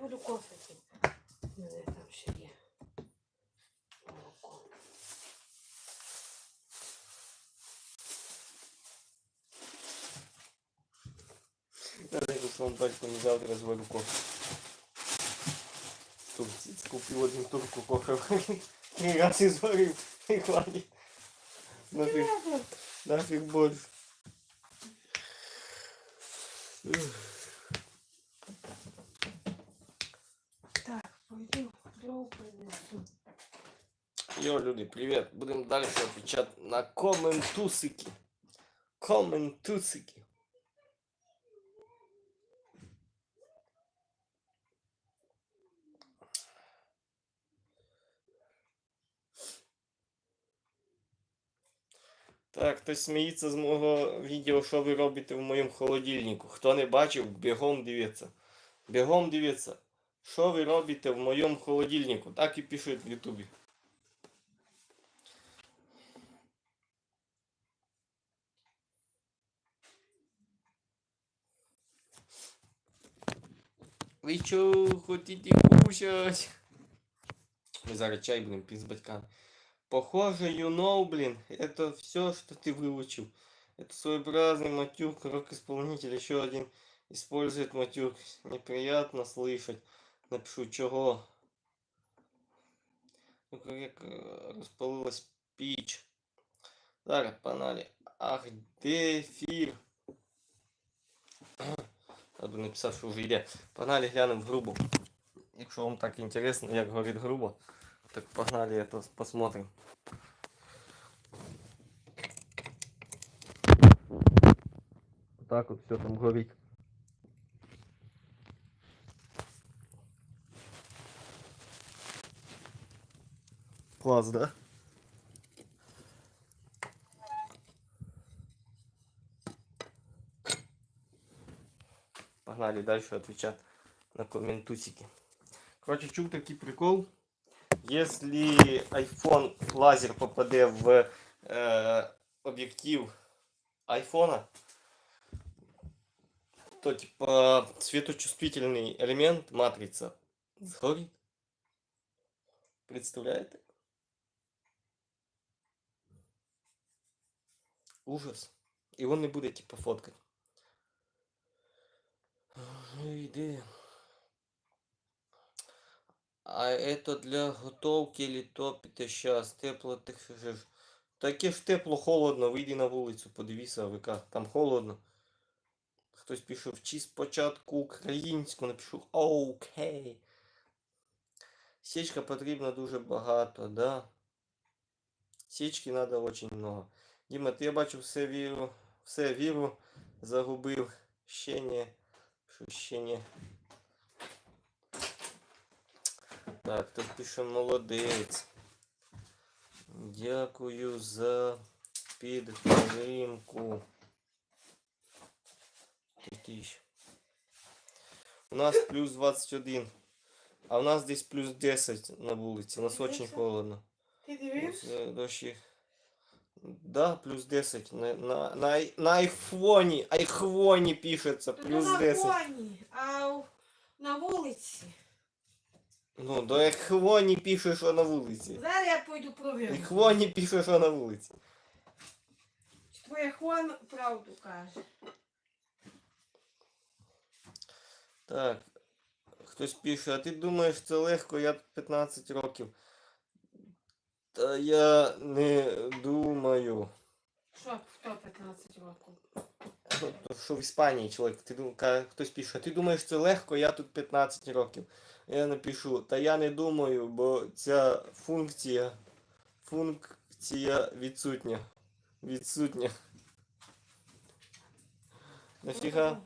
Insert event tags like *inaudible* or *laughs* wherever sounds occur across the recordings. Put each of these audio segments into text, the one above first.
буду кофе пити. У мене там ще є. Молоко. Надо я своему батькому завтра зварю кофе. Турці купив один турку кофе. Три рази зварив і хватить. Нафіг, Ладно. нафіг больше. Йо, люди, привет. Будем дальше отвечать на коментусики. Коментусики. Так, хтось сміється з мого відео, що ви робите в моєму холодильнику. Хто не бачив, бігом дивіться. Бігом дивіться. Що ви робите в моєму холодильнику? Так і пишуть в Ютубі. Ви що, хотите кушать? Мы зараз чай будем пить с батьками. Похоже, you know, блин, это все, что ты выучил. Это своеобразный матюк, рок-исполнитель, еще один использует матюк. Неприятно слышать. Напишу, чего. Ну, как э, распалилась піч. Зараз, паналі. Ах, де ефір? Я б написав, що вже йде. Погнали глянемо грубо. Якщо вам так інтересно, як горить грубо, так погнали это посмотрим. Так вот все там горит. Класс, да? Погнали дальше отвечать на комментусики. Короче, чув такий прикол. Если iPhone лазер попаде в э, объектив айфона, то типа светочувствительный элемент матрица сгорит. Представляете? Ужас. І він не буде типа фоткати. Ну. А это для готовки или топите сейчас? Тепло ти ж. Таке ж тепло, холодно, вийди на вулицю, подивися ВК, там холодно. Хтось пише вчи спочатку українську, напишу окей. Січка потрібно дуже багато, да. Січки треба дуже много. Діма, ти я бачу все віру, все віру загубив. Ще не. Що ще не. Так, тут пише молодець. Дякую за підтримку. У нас плюс 21. А у нас десь плюс 10 на вулиці. У нас очень холодно. Ти Дощі. Да, плюс 10. На, на, на, на айфоні. Айхвоні пишеться. Та Плюс на 10. фоні, а у- на вулиці. Ну, до айхвоні пише, що на вулиці. Зараз я пойду провірю. Айхвоні пише, що на вулиці. Чи Твоя Хуан правду каже. Так. Хтось пише, а ти думаєш, це легко, я тут 15 років. Та я не думаю. Що, хто 15 років? Ну, то Що в Іспанії чоловік, ти дум... хтось пише, ти думаєш, це легко, я тут 15 років. Я напишу, та я не думаю, бо ця функція, функція відсутня. Відсутня. Нафіга?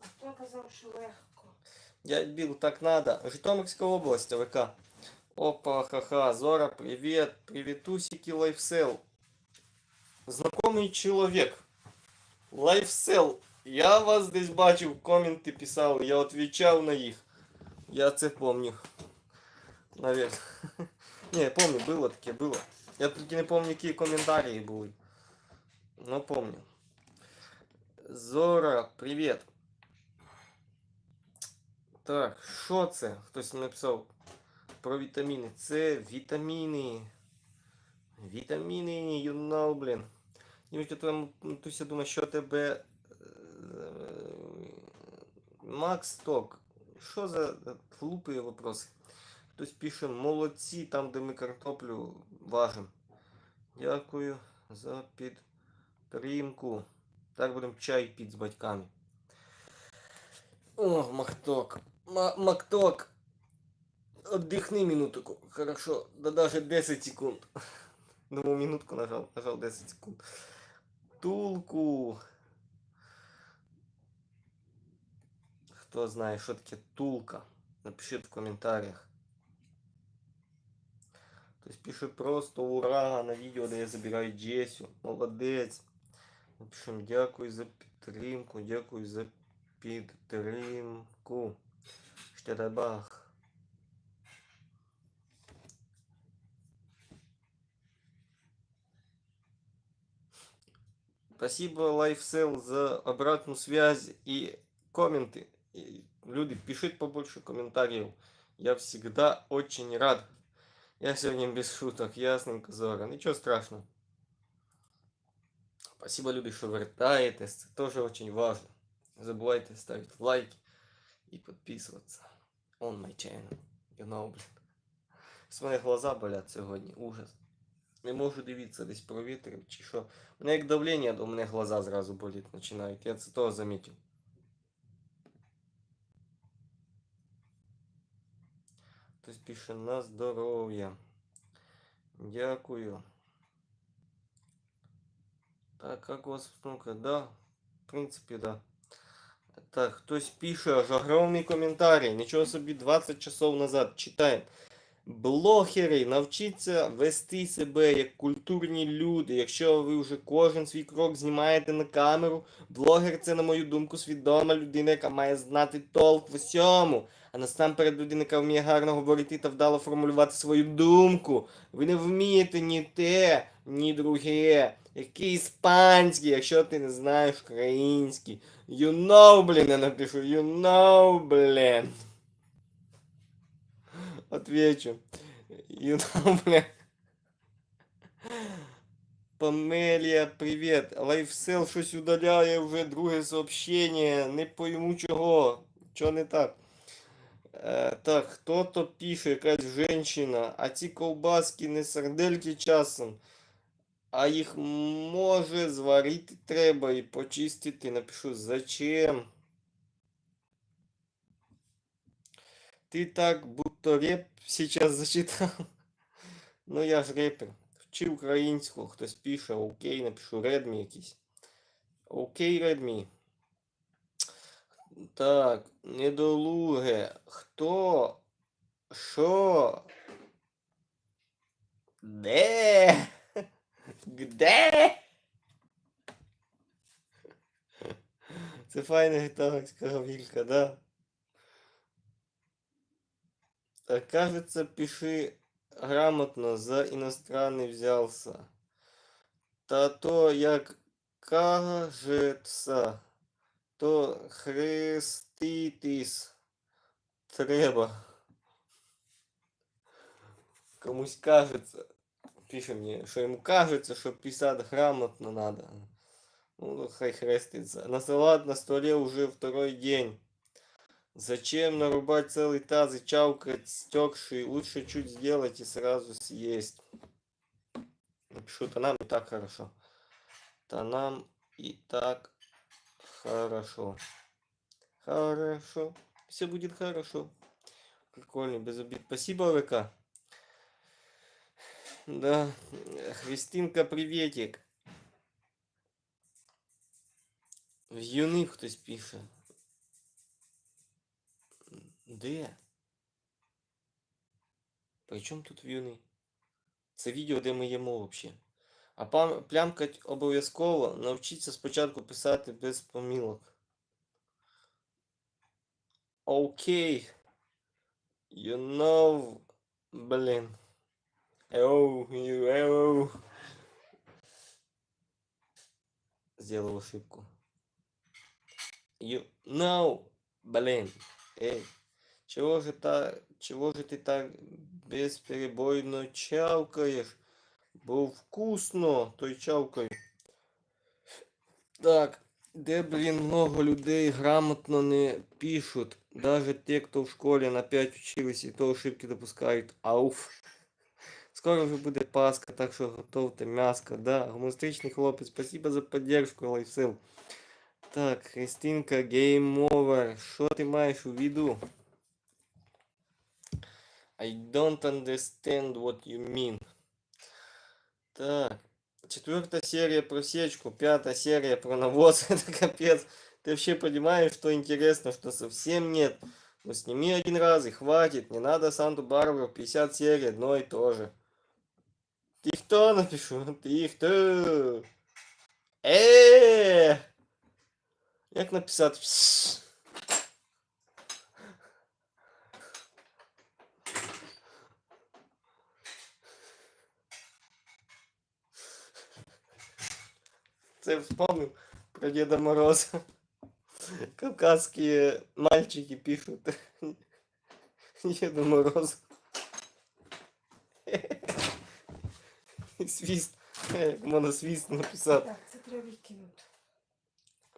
А хто казав, що легко? Дядь Біл, так надо. Житомирська область, АВК. Опа, ха-ха, Зора, привет. Приветусики, лайфсел. Знакомий чоловік. Лайфсел. Я вас десь бачив, коменти писали, я відповідав на їх. Я це помню. Наверное. *laughs* Не, помню, було таке, було. Я тільки не помню, які коментарі були. Ну, помню. Зора, привет. Так, що це? Хтось написав Про вітаміни. Це вітаміни. Вітаміни, you know, блін. Дівчата там Туся думає, що тебе. е, Макс Ток. Що за глупі вопроси? Хтось пише молодці, там, де ми картоплю важимо. Дякую за підтримку. Так будемо чай пити з батьками. О, Макток. Макток. Отдихни минутку. Хорошо. Да даже 10 секунд. *laughs* Думал, минутку нажал. Нажал 10 секунд. Тулку. Хто знає, що таке тулка? Напишіть в коментарях. Хтось пише просто ура на відео, де я забираю Джесю. Молодець. Напишемо дякую за підтримку, дякую за підтримку. Штедабах. Спасибо, LifeSell, за обратную связь и комменты. И люди, пишите побольше комментариев. Я всегда очень рад. Я сегодня без шуток, ясненько, Зора. Ничего страшного. Спасибо, люди, що вертаєтесь. Це теж очень важно. Не забувайте ставити лайки і підписуватися. On my channel. You know, блін. З мене глаза болять сьогодні. Ужас. Не можу дивитися десь провітрив чи що. У мене як давлення, у мене глаза зразу боліти починають. Я це того замітив. Хтось пише на здоров'я. Дякую. Так, как у вас ну-ка, да? В принципе, да. Так, хтось пише аж огромний коментарій. Нічого собі 20 часов назад читаємо. Блогери, навчіться вести себе як культурні люди. Якщо ви вже кожен свій крок знімаєте на камеру, блогер це, на мою думку, свідома людина, яка має знати толк в усьому. А насамперед людина, яка вміє гарно говорити та вдало формулювати свою думку. Ви не вмієте ні те, ні друге. Який іспанський, якщо ти не знаєш український. You know, блін, я напишу. You know, блін. Отвечу. You *laughs* know, блін. Памелія, привіт. Лайфсел щось удаляє вже друге сообщення. Не пойму чого. Чого не так? Е, так, хто-то пише, якась женщина, а ці ковбаски не сардельки часом. А їх може зварити треба і почистити. Напишу, зачем? Ти так будто реп сейчас зачитав. *laughs* Ну я ж репер. Вчи українську, хтось пише, окей, напишу Redmi якийсь. Окей, Redmi. Так, недолуге. Хто? Що? Де? Где? Це файна гітарська гавілька, да? Кажется, пиши грамотно, за иностранный взялся. Та то, як кажется, то хреститись треба. Комусь кажется, пише мне, что ему кажется, что писать грамотно надо. Ну, хай хрестится. На салат на столе уже второй день. Зачем нарубать целый таз и чавкать стекший? Лучше чуть сделать и сразу съесть. Напишу, то нам и так хорошо. То нам и так хорошо. Хорошо. Все будет хорошо. Прикольно, без обид. Спасибо, ВК. Да. Христинка, приветик. В юни хтось пише. Де? При чому тут в'юни? Це відео, де ми їмо взагалі. А плямкать обов'язково навчіться спочатку писати без помилок. Окей. You know, блін. You. Сделал ошибку. You know, блин. Эй. Чего же, та, чего же ты так бесперебойно чавкаешь? Бо вкусно, то й чавкай. Так, де, блін, много людей грамотно не пишут. Даже те, кто в школе на 5 учились, и то ошибки допускають. Ауф. Скоро вже буде Пасха, так що готовте м'яско. Да, гумористичний хлопець, спасибо за поддержку, лайфсил. Так, Христинка, game over. Що ти маєш у виду? I don't understand what you mean. Так. Четвертая серия про сечку, пятая серия про навоз. *laughs* Это капец. Ты вообще понимаешь, что интересно, что совсем нет. Ну сними один раз и хватит. Не надо Санту-Барбару 50 серий, одно и то же. Ты кто *laughs* напишу? Ты кто? Э! Як написати? Це вспомнил про Деда Мороза. Кавказские мальчики пишут Деду Морозу. Свист. Як можна свист написати. Так, це треба відкинути.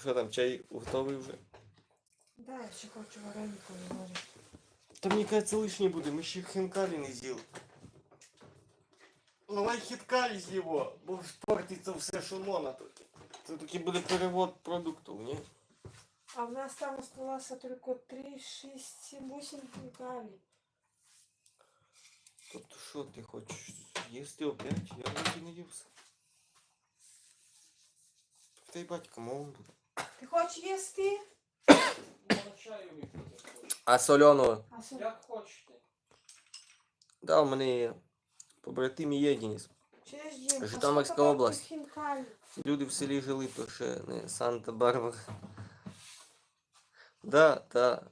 Що там, чай готовий вже? Да, я ще хочу варенику виварити. Та мені кажется, лишнє буде, ми ще хінкалі не з'їли. Давай хіткалі з його, бо спортиться все, що можна тут. Це такий буде перевод продуктів, ні? А в нас там осталося тільки 3, 6, 7, 8 хінкалей. Тобто що ти хочеш? Їсти опять? Я вроді не ївся. Та й батько мов буде. Ти хочеш їсти? Можна чаю випити. А соленого? А со... Як хочете. Да, у мене є. Побратим є Денис. Через день. Житомирська область. Хінкалі. Люди в селі жили, то ще не Санта-Барбара. Да, да.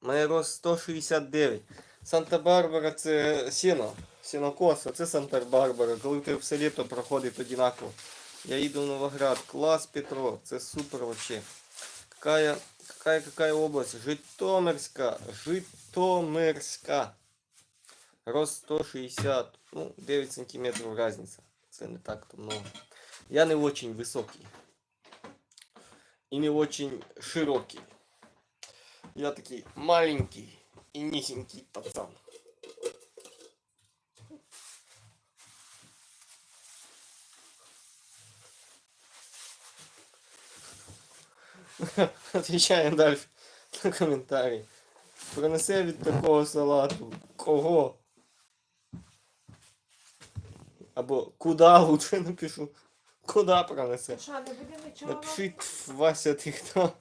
Моє рост 169. Санта-Барбара це сіно. Сінокос, це Санта-Барбара. Коли ти в селі, то проходить одинаково. Я їду в Новоград. Клас Петро. Це супер вообще. Какая, какая, какая область? Житомирська. Житомирська. Рост 160. Ну, 9 сантиметрів разниця. Це не так то много. Я не очень высокий. И не очень широкий. Я такой маленький и низенький пацан. *laughs* Отвечаем дальше на коментарі. Пронесе від такого салату. Кого? Або куда *laughs* лучше напишу. Куда пронесе? Що, не буде нічого? Напишіть, Вася, ти хто?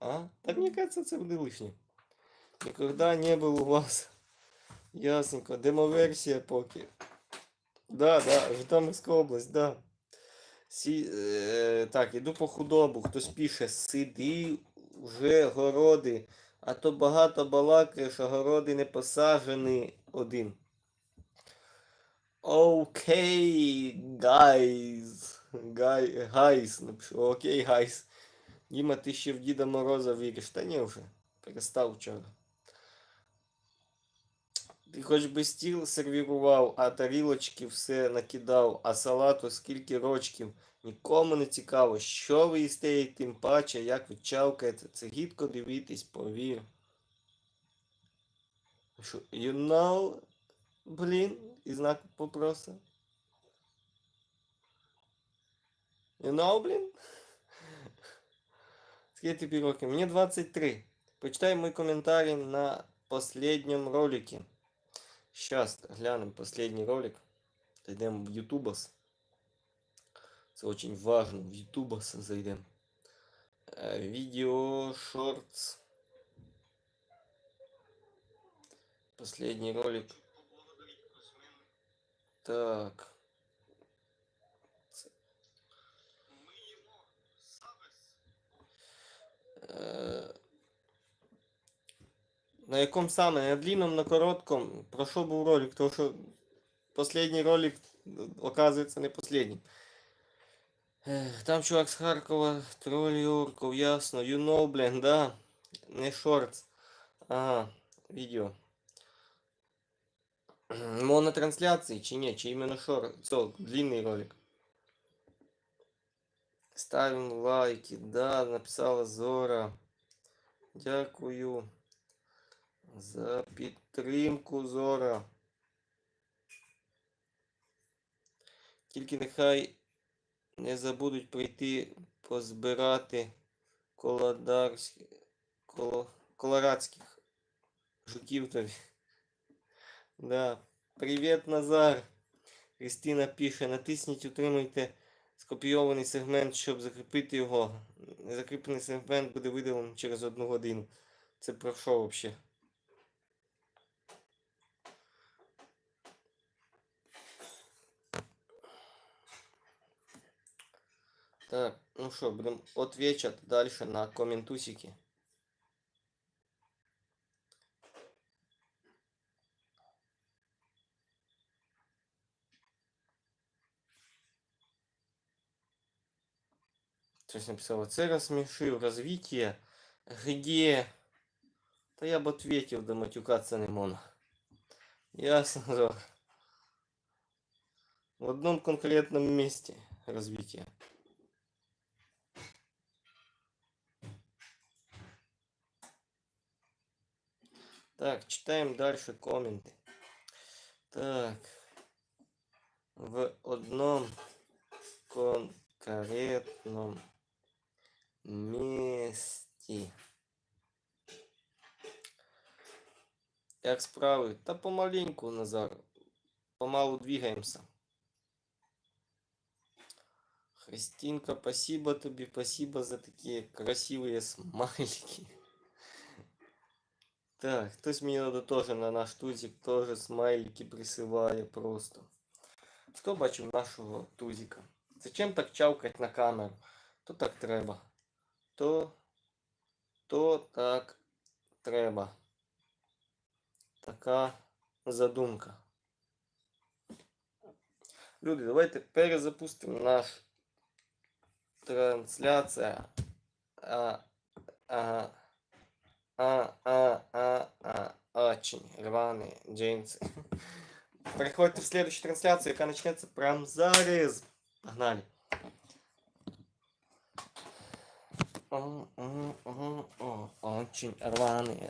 А? Так мені кажется, це буде лишнє. Никогда не был у вас. Ясненько. Демоверсія поки. Да, да, Житомирська область, да. Сі, е, так, іду по худобу. Хтось пише, сиди вже городи, а то багато балакаєш, а городи не посаджені один. Окей, гайз. Гай, гайс, напишу. Окей, гайс. Діма, ти ще в Діда Мороза віриш. Та ні вже. Перестав вчора. Ти хоч би стіл сервірував, а тарілочки все накидав, а салату скільки рочків. Нікому не цікаво, що ви їсте, і тим паче, як ви чавкаєте. Це гідко дивитись, повір. You know, блін, і знак вопроса. You know, блін? Скільки тобі років? Мені 23. Почитай мой коментарі на последнем ролике. Сейчас глянем последний ролик. Зайдемо в Ютубас. Це очень важно. В Ютубас зайдемо. Е, Відео шортс. Последний ролик. Так. Це- Е, На якому саме? На длинном, на коротком? Про що був ролик? Тому що последній ролик, оказується, не последній. Ех, Там чувак з Харкова, троль Юрков, ясно. You know, блін, да. Не шортс. Ага, відео. Монотрансляції чи ні? Чи іменно шор? Це длинний ролик. Ставим лайки. Да, написала Зора. Дякую за підтримку, Зора. Тільки нехай не забудуть прийти позбирати колодарських коло, колорадських жуків тобі. Да. Привіт, Назар. Кристина пише, натисніть, утримуйте скопійований сегмент, щоб закріпити його. Закріплений сегмент буде видалений через одну годину. Це про що взагалі? Так, ну що, будемо отвечати далі на коментусики. Щось написала, це розсмішив, розвиття, где? Та я б ответив, да матюкатися не можна. Ясно, Зор. В одном конкретном месте развитие. Так, читаем дальше комменты. Так. В одном конкретном месте. Як справи? Та помаленьку, Назар. Помалу двигаемся. Христинка, спасибо тобі, спасибо за такі красивые смайлики. Так, хтось мені надо тоже на наш тузик тоже смайлики присилає просто. Хто бачив нашого тузика? Зачем так чавкать на камеру? То так треба. То, то так треба. Така задумка. Люди, давайте перезапустимо наш трансляція. А, а, а, а, а, а, очень рваные джинсы. Приходите в следующую трансляцию, яка начнется прям зараз. Погнали. О, Очень рваные